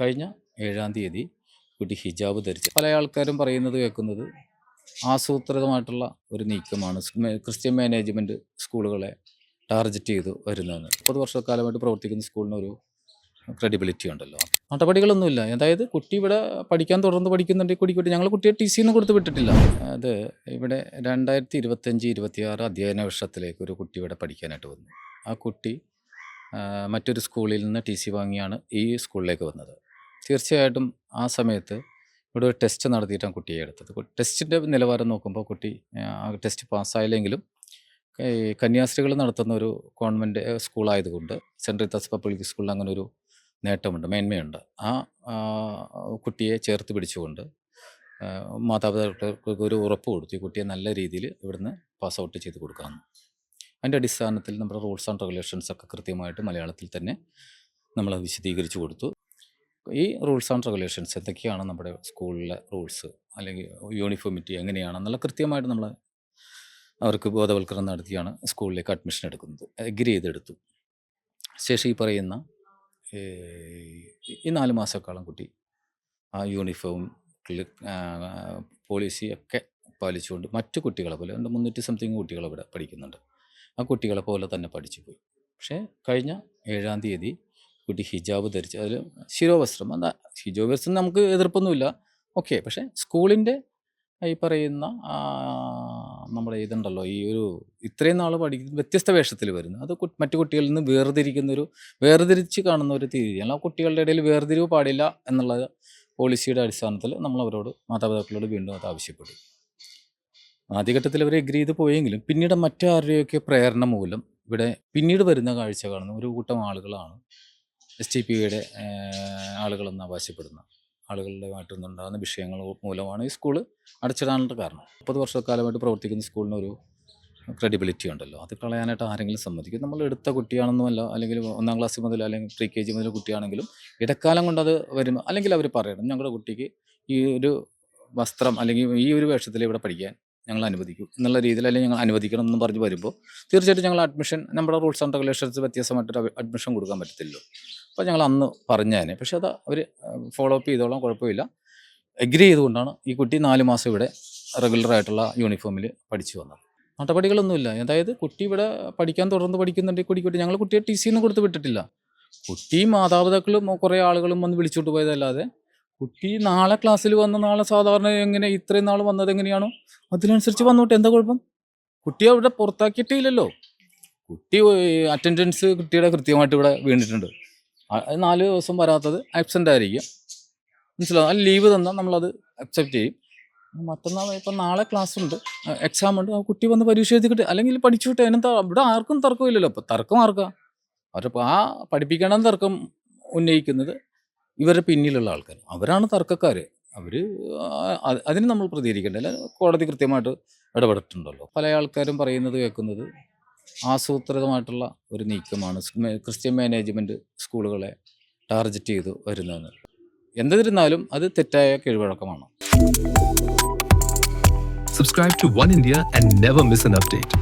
കഴിഞ്ഞ ഏഴാം തീയതി കുട്ടി ഹിജാബ് ധരിച്ചു പല ആൾക്കാരും പറയുന്നത് കേൾക്കുന്നത് ആസൂത്രിതമായിട്ടുള്ള ഒരു നീക്കമാണ് ക്രിസ്ത്യൻ മാനേജ്മെന്റ് സ്കൂളുകളെ ടാർഗറ്റ് ചെയ്ത് വരുന്നതെന്ന്. മുപ്പത് വർഷക്കാലമായിട്ട് പ്രവർത്തിക്കുന്ന സ്കൂളിന് ഒരു ക്രെഡിബിലിറ്റി ഉണ്ടല്ലോ. നടപടികളൊന്നുമില്ല. അതായത് കുട്ടി ഇവിടെ പഠിക്കാൻ തുടർന്ന് പഠിക്കുന്നുണ്ട് കുട്ടി ഞങ്ങൾ കുട്ടിയെ ടി സിന്ന് കൊടുത്ത് വിട്ടിട്ടില്ല. അത് ഇവിടെ രണ്ടായിരത്തി ഇരുപത്തഞ്ച് ഇരുപത്തിയാറ് അധ്യയന വർഷത്തിലേക്ക് ഒരു കുട്ടി ഇവിടെ പഠിക്കാനായിട്ട് വന്നു. ആ കുട്ടി മറ്റൊരു സ്കൂളിൽ നിന്ന് ടി സി വാങ്ങിയാണ് ഈ സ്കൂളിലേക്ക് വന്നത്. തീർച്ചയായിട്ടും ആ സമയത്ത് ഇവിടെ ഒരു ടെസ്റ്റ് നടത്തിയിട്ടാണ് കുട്ടിയെ എടുത്തത്. ടെസ്റ്റിന്റെ നിലവാരം നോക്കുമ്പോൾ കുട്ടി ആ ടെസ്റ്റ് പാസ്സായില്ലെങ്കിലും കന്യാസ്ത്രീകൾ നടത്തുന്ന ഒരു ഗവൺമെന്റ് സ്കൂളായതുകൊണ്ട് സെൻട്രൽ തസ് പബ്ലിക് സ്കൂളിൽ അങ്ങനെ ഒരു നേട്ടമുണ്ട് മേന്മയുണ്ട്. ആ, കുട്ടിയെ ചേർത്ത് പിടിച്ചുകൊണ്ട് മാതാപിതാക്കൾക്ക് ഒരു ഉറപ്പ് കൊടുത്തു ഈ കുട്ടിയെ നല്ല രീതിയിൽ ഇവിടുന്ന് പാസ് ഔട്ട് ചെയ്ത് കൊടുക്കാമെന്ന് അതിന്റെ അടിസ്ഥാനത്തിൽ നമ്മുടെ റൂൾസ് ആൻഡ് റെഗുലേഷൻസ് ഒക്കെ കൃത്യമായിട്ട് മലയാളത്തിൽ തന്നെ നമ്മൾ വിശദീകരിച്ചു കൊടുത്തു. ഈ റൂൾസ് ആൻഡ് റെഗുലേഷൻസ് എന്തൊക്കെയാണ് നമ്മുടെ സ്കൂളിലെ റൂൾസ് അല്ലെങ്കിൽ യൂണിഫോമിറ്റി എങ്ങനെയാണെന്നുള്ള കൃത്യമായിട്ട് നമ്മൾ അവർക്ക് ബോധവൽക്കരണം നടത്തിയാണ് സ്കൂളിലേക്ക് അഡ്മിഷൻ എടുക്കുന്നത് എഗ്രി ചെയ്തെടുത്തു. ശേഷം ഈ പറയുന്ന ഈ നാല് മാസക്കാലം കുട്ടി ആ യൂണിഫോം പോളിസി ഒക്കെ പാലിച്ചുകൊണ്ട് മറ്റു കുട്ടികളെ പോലെ രണ്ട് മുന്നൂറ്റി സംതിങ് കുട്ടികൾ ഇവിടെ പഠിക്കുന്നുണ്ട്. ആ കുട്ടികളെ പോലെ തന്നെ പഠിച്ചു പോയി. പക്ഷേ കഴിഞ്ഞ ഏഴാം തീയതി കുട്ടി ഹിജാബ് ധരിച്ച് അതിൽ ശിരോവസ്ത്രം. എന്താ ഹിജോവസ്ത്രം നമുക്ക് എതിർപ്പൊന്നുമില്ല. ഓക്കെ പക്ഷേ സ്കൂളിന്റെ ഈ പറയുന്ന നമ്മുടെ ഇതുണ്ടല്ലോ ഈ ഒരു ഇത്രയും നാൾ പഠിക്കുന്ന വ്യത്യസ്ത വേഷത്തിൽ വരുന്നു അത് മറ്റു കുട്ടികളിൽ നിന്ന് വേർതിരിക്കുന്നൊരു വേർതിരിച്ച് കാണുന്ന ഒരു രീതിയാണ് കുട്ടികളുടെ ഇടയിൽ വേർതിരിവ് പാടില്ല എന്നുള്ള പോളിസിയുടെ അടിസ്ഥാനത്തിൽ നമ്മൾ അവരോട് മാതാപിതാക്കളോട് വീണ്ടും അത് ആവശ്യപ്പെട്ടു ആദ്യഘട്ടത്തിൽ അവർ എഗ്രി ചെയ്ത് പോയെങ്കിലും പിന്നീട് മറ്റാരുടെയൊക്കെ പ്രേരണ മൂലം ഇവിടെ പിന്നീട് വരുന്ന കാഴ്ച കാണുന്ന ഒരു കൂട്ടം ആളുകളാണ് എസ് ടി പിയുടെ ആളുകളെന്ന് അവകാശപ്പെടുന്ന ആളുകളുടെമായിട്ടൊന്നുണ്ടാകുന്ന വിഷയങ്ങൾ മൂലമാണ് ഈ സ്കൂൾ അടച്ചിടാനുള്ള കാരണം. മുപ്പത് വർഷക്കാലമായിട്ട് പ്രവർത്തിക്കുന്ന സ്കൂളിന് ഒരു ക്രെഡിബിലിറ്റി ഉണ്ടല്ലോ. അത് കളയാനായിട്ട് ആരെങ്കിലും സമ്മതിക്കും. നമ്മൾ എടുത്ത കുട്ടിയാണെന്നുമല്ല അല്ലെങ്കിൽ ഒന്നാം ക്ലാസ് മുതൽ അല്ലെങ്കിൽ പ്രീ കെ ജി മുതൽ കുട്ടിയാണെങ്കിലും ഇടക്കാലം കൊണ്ട് അത് വരും അല്ലെങ്കിൽ അവർ പറയണം ഞങ്ങളുടെ കുട്ടിക്ക് ഈ ഒരു വസ്ത്രം അല്ലെങ്കിൽ ഈ ഒരു വേഷത്തിൽ ഇവിടെ പഠിക്കാൻ ഞങ്ങൾ അനുവദിക്കൂ എന്നുള്ള രീതിയിൽ അല്ലെങ്കിൽ ഞങ്ങൾ അനുവദിക്കണം എന്ന് പറഞ്ഞ് വരുമ്പോൾ തീർച്ചയായിട്ടും ഞങ്ങൾ അഡ്മിഷൻ നമ്മുടെ റൂൾസ് ആൻഡ് റെഗുലേഷൻസ് വ്യത്യാസമായിട്ടൊരു അഡ്മിഷൻ കൊടുക്കാൻ പറ്റത്തില്ലല്ലോ. അപ്പോൾ ഞങ്ങൾ അന്ന് പറഞ്ഞേനെ. പക്ഷേ അത് അവർ ഫോളോ അപ്പ് ചെയ്തോളാം കുഴപ്പമില്ല. എഗ്രി ചെയ്തുകൊണ്ടാണ് ഈ കുട്ടി നാല് മാസം ഇവിടെ റെഗുലറായിട്ടുള്ള യൂണിഫോമിൽ പഠിച്ചു വന്നത്. നടപടികളൊന്നുമില്ല. അതായത് കുട്ടി ഇവിടെ പഠിക്കാൻ തുടർന്ന് പഠിക്കുന്നുണ്ട് കുട്ടിക്കുട്ടി ഞങ്ങൾ കുട്ടിയെ ടി സിന്ന് കൊടുത്ത് വിട്ടിട്ടില്ല. കുട്ടിയും മാതാപിതാക്കളും കുറേ ആളുകളും വന്ന് വിളിച്ചോട്ട് പോയതല്ലാതെ കുട്ടി നാളെ ക്ലാസ്സിൽ വന്ന നാളെ സാധാരണ എങ്ങനെ ഇത്രയും നാൾ വന്നത് എങ്ങനെയാണോ? അതിനനുസരിച്ച് വന്നോട്ടെ. എന്താ കുഴപ്പം? കുട്ടി അവിടെ പുറത്താക്കിയിട്ടില്ലല്ലോ. കുട്ടി അറ്റൻഡൻസ് കുട്ടിയുടെ കൃത്യമായിട്ട് ഇവിടെ വീണിട്ടുണ്ട്. നാല് ദിവസം വരാത്തത് ആബ്സെന്റ് ആയിരിക്കും. മനസ്സിലാവും അത് ലീവ് തന്നാൽ നമ്മളത് അക്സെപ്റ്റ് ചെയ്യും. മറ്റന്നാൾ ഇപ്പം നാളെ ക്ലാസ് ഉണ്ട്. എക്സാം ഉണ്ട്. ആ കുട്ടി വന്ന് പരീക്ഷ എഴുതിക്കിട്ട്. അല്ലെങ്കിൽ പഠിച്ചു വിട്ടെ. അതിനെന്താ? ഇവിടെ ആർക്കും തർക്കമില്ലല്ലോ. അപ്പം തർക്കം ആർക്കാ? അവരപ്പോൾ ആ പഠിപ്പിക്കണം തർക്കം ഉന്നയിക്കുന്നത് ഇവരുടെ പിന്നിലുള്ള ആൾക്കാർ അവരാണ് തർക്കക്കാർ അവർ അതിന് നമ്മൾ പ്രതികരിക്കേണ്ടത് അല്ല കോടതി കൃത്യമായിട്ട് ഇടപെട്ടിട്ടുണ്ടല്ലോ. പല ആൾക്കാരും പറയുന്നത് കേൾക്കുന്നത് ആസൂത്രിതമായിട്ടുള്ള ഒരു നീക്കമാണ്. ക്രിസ്ത്യൻ മാനേജ്മെന്റ് സ്കൂളുകളെ ടാർഗറ്റ് ചെയ്ത് വരുന്നതെന്ന്. എന്തിരുന്നാലും അത് തെറ്റായ കീഴ്വഴക്കമാണ്. Subscribe to one India and never miss an update.